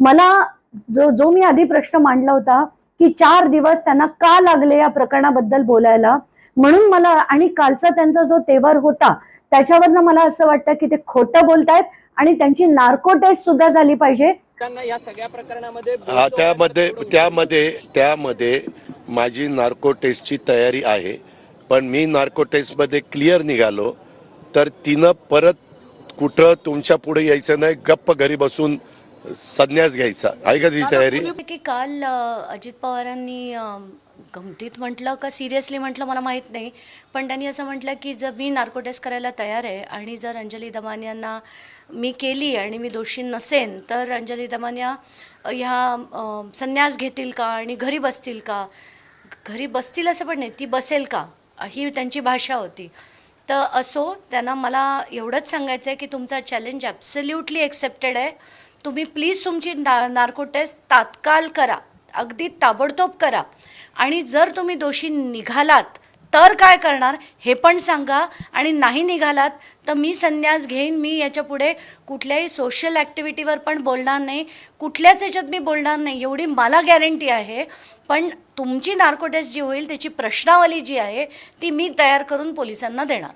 मला जो जो मी आधी प्रश्न मांडला होता की चार दिवस त्यांना का लागले या प्रकरणाबद्दल बोलायला म्हणून मला आणि कालचा त्यांचा जो तेवर होता त्याच्यावरनं मला असं वाटतं की ते खोटं बोलतायत आणि त्यांची नार्को टेस्ट सुद्धा झाली पाहिजे. त्यांना या सगळ्या प्रकरणामध्ये त्यामध्ये त्यामध्ये त्यामध्ये माझी नार्को टेस्टची तयारी आहे. पण मी नार्को टेस्टमध्ये क्लिअर निघालो तर तिनं परत कुठं तुमच्यापुढे यायचं नाही गप्प घरी बसून संन्यास घ्यायचा. आहे का तिची तयारी? की काल अजित पवारांनी गमतीत म्हटलं का सिरियसली म्हटलं मला माहीत नाही. पण त्यांनी असं म्हटलं की जर मी नार्को टेस्ट करायला तयार आहे आणि जर अंजली दमान यांना मी केली आणि मी दोषी नसेन तर अंजली दमान या ह्या संन्यास घेतील का आणि घरी बसतील का? घरी बसतील असं पण नाही ती बसेल का? ही त्यांची भाषा होती. तर असो त्यांना मला एवढंच सांगायचं आहे की तुमचा चॅलेंज ॲब्सल्युटली एक्सेप्टेड आहे. तुम्ही प्लीज तुमची ना नार्को टेस्ट तात्काळ करा. अगदी ताबडतोब करा. आणि जर तुम्ही दोषी निघालात तर काय करणार हे पण सांगा. आणि नाही निघालात तर मी संन्यास घेईन. मी याच्यापुढे कुठल्याही सोशल ॲक्टिव्हिटीवर पण बोलणार नाही. कुठल्याच याच्यात मी बोलणार नाही. एवढी मला गॅरंटी आहे. पण तुमची नार्कोटेस्ट जी होईल त्याची प्रश्नावली जी आहे ती मी तयार करून पोलिसांना देणार.